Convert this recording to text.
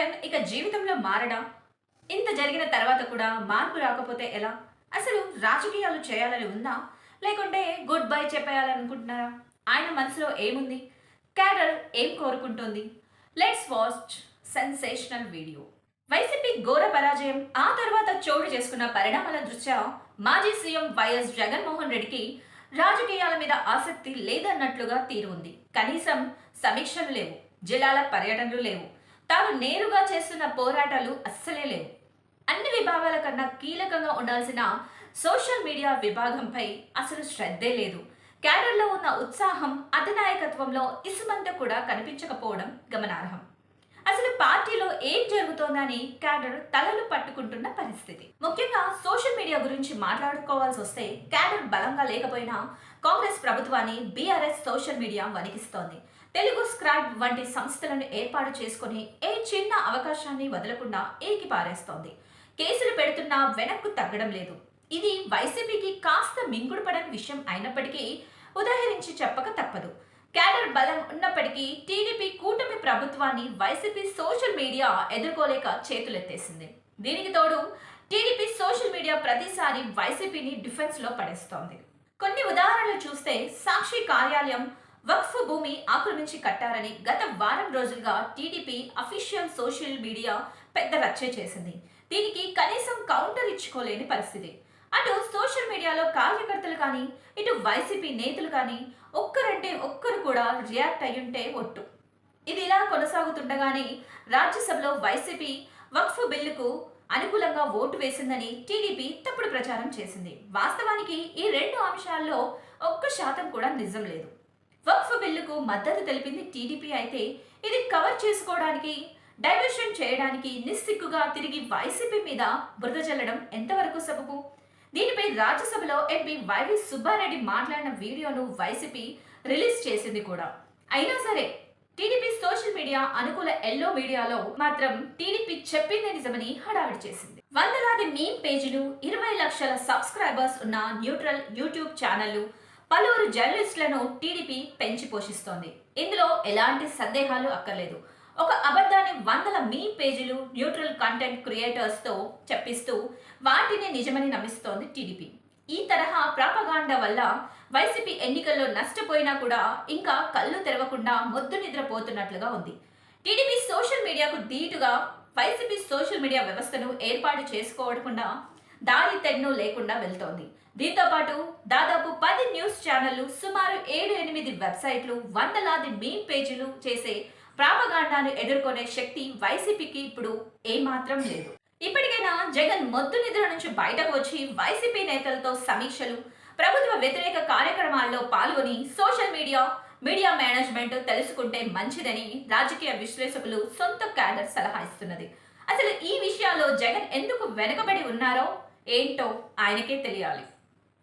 జగన్ ఇక జీవితంలో మారడా? ఇంత జరిగిన తర్వాత కూడా మార్పు రాకపోతే ఎలా? అసలు రాజకీయాలు చేయాలని ఉందా? లేకుంటే గుడ్ బై చెప్పేయాలనుకుంటున్నారా ఆయన మనసులో ఏముంది? క్యాడర్ ఏం కోరుకుంటుంది? Let's watch sensational video YCP ఘోర పరాజయం ఆ తర్వాత చోటు చేసుకున్న పరిణామాల దృష్ట్యా మాజీ సీఎం వైఎస్ జగన్మోహన్ రెడ్డికి రాజకీయాల మీద ఆసక్తి లేదన్నట్లుగా తీరు ఉంది కనీసం సమీక్షలు లేవు జిల్లాల పర్యటనలు లేవు. తాను నేరుగా చేస్తున్న పోరాటాలు అస్సలే లేవు. అన్ని విభాగాల కన్నా కీలకంగా ఉండాల్సిన సోషల్ మీడియా విభాగంపై అసలు శ్రద్ధే లేదు. క్యాడర్లో ఉన్న ఉత్సాహం అధినాయకత్వంలో ఇసుమంత కూడా కనిపించకపోవడం గమనార్హం. ఏం జరుగుతోందని క్యాడర్ తలలు పట్టుకుంటున్న పరిస్థితి. ముఖ్యంగా సోషల్ మీడియా గురించి మాట్లాడుకోవాల్సి వస్తే క్యాడర్ బలంగా లేకపోయినా కాంగ్రెస్ ప్రభుత్వాన్ని బీఆర్ఎస్ సోషల్ మీడియా వణికిస్తోంది. తెలుగు స్క్రైబ్ వంటి సంస్థలను ఏర్పాటు చేసుకుని ఏ చిన్న అవకాశాన్ని వదలకుండా ఏకి పారేస్తోంది. కేసులు పెడుతున్నా వెనక్కు తగ్గడం లేదు. ఇది వైసీపీకి కాస్త మింగుడు పడని విషయం అయినప్పటికీ ఉదాహరించి చెప్పక తప్పదు. క్యాడర్ బలం ఉన్నప్పటికీ టీడీపీ కూటమి ప్రభుత్వాన్ని వైసీపీ సోషల్ మీడియా ఎదుర్కోలేక చేతులెత్తేసింది. దీనికి తోడు టీడీపీ సోషల్ మీడియా ప్రతిసారి వైసీపీని డిఫెన్స్లో పడేస్తోంది. కొన్ని ఉదాహరణలు చూస్తే సాక్షి కార్యాలయం వక్ఫ్ భూమి ఆక్రమించి కట్టారని గత వారం రోజులుగా టీడీపీ అఫీషియల్ సోషల్ మీడియా పెద్ద రచ్చ చేసింది. దీనికి కనీసం కౌంటర్ ఇచ్చుకోలేని పరిస్థితి. అటు సోషల్ మీడియాలో కార్యకర్తలు కానీ ఇటు వైసీపీ నేతలు కానీ ఒక్కరంటే ఒక్కరు కూడా రియాక్ట్ అయ్యుంటే ఒట్టు. ఇది ఇలా కొనసాగుతుండగానే రాజ్యసభలో వైసీపీ వక్ఫ్ బిల్లుకు అనుకూలంగా ఓటు వేసిందని టీడీపీ తప్పుడు ప్రచారం చేసింది. వాస్తవానికి ఈ రెండు అంశాల్లో ఒక్క శాతం కూడా నిజం లేదు. వక్ఫ్ బిల్లుకు మద్దతు తెలిపింది టీడీపీ అయితే ఇది కవర్ చేసుకోవడానికి డైవర్షన్ చేయడానికి నిస్సిగ్గుగా తిరిగి వైసీపీ మీద బురద చల్లడం ఎంతవరకు సబబు? దీనిపై రాజ్యసభలో ఎంపీ వైవి సుబ్బారెడ్డి మాట్లాడిన వీడియోను వైసీపీ రిలీజ్ చేసింది కూడా. అయినా సరే టీడీపీ సోషల్ మీడియా అనుకూల ఎల్లో మీడియాలో మాత్రం టీడీపీ చెప్పింది నిజమని హడావిడి చేసింది. వందలాది మీమ్ పేజీలు ఇరవై లక్షల సబ్స్క్రైబర్స్ ఉన్న న్యూట్రల్ యూట్యూబ్ ఛానళ్ళు పలువురు జర్నలిస్టులను టీడీపీ పెంచి పోషిస్తోంది. ఇందులో ఎలాంటి సందేహాలు అక్కర్లేదు. ఒక అబద్ధాన్ని వందల మీ పేజీలు న్యూట్రల్ కంటెంట్ క్రియేటర్స్తో చెప్పిస్తూ వాటిని నిజమని నమ్మిస్తోంది టీడీపీ. ఈ తరహా ప్రాపగాండ వల్ల వైసీపీ ఎన్నికల్లో నష్టపోయినా కూడా ఇంకా కళ్ళు తెరవకుండా మొద్దు నిద్రపోతున్నట్లుగా ఉంది. టీడీపీ సోషల్ మీడియాకు ధీటుగా వైసీపీ సోషల్ మీడియా వ్యవస్థను ఏర్పాటు చేసుకోవకుండా దారి తెన్ను లేకుండా వెళ్తోంది. దీంతో పాటు దాదాపు పది న్యూస్ ఛానళ్ళు సుమారు ఏడు ఎనిమిది వెబ్సైట్లు వందలాది మీమ్ పేజీలు చేసే ప్రాపగాండాను ఎదుర్కొనే శక్తి వైసీపీకి ఇప్పుడు ఏమాత్రం లేదు. ఇప్పటికైనా జగన్ మొద్దు నిద్ర నుంచి బయటకు వచ్చి వైసీపీ నేతలతో సమీక్షలు ప్రభుత్వ వ్యతిరేక కార్యక్రమాల్లో పాల్గొని సోషల్ మీడియా మీడియా మేనేజ్మెంట్ తెలుసుకుంటే మంచిదని రాజకీయ విశ్లేషకులు సొంత క్యాడర్ సలహా ఇస్తున్నది. అసలు ఈ విషయాల్లో జగన్ ఎందుకు వెనుకబడి ఉన్నారో ఏంటో ఆయనకే తెలియాలి.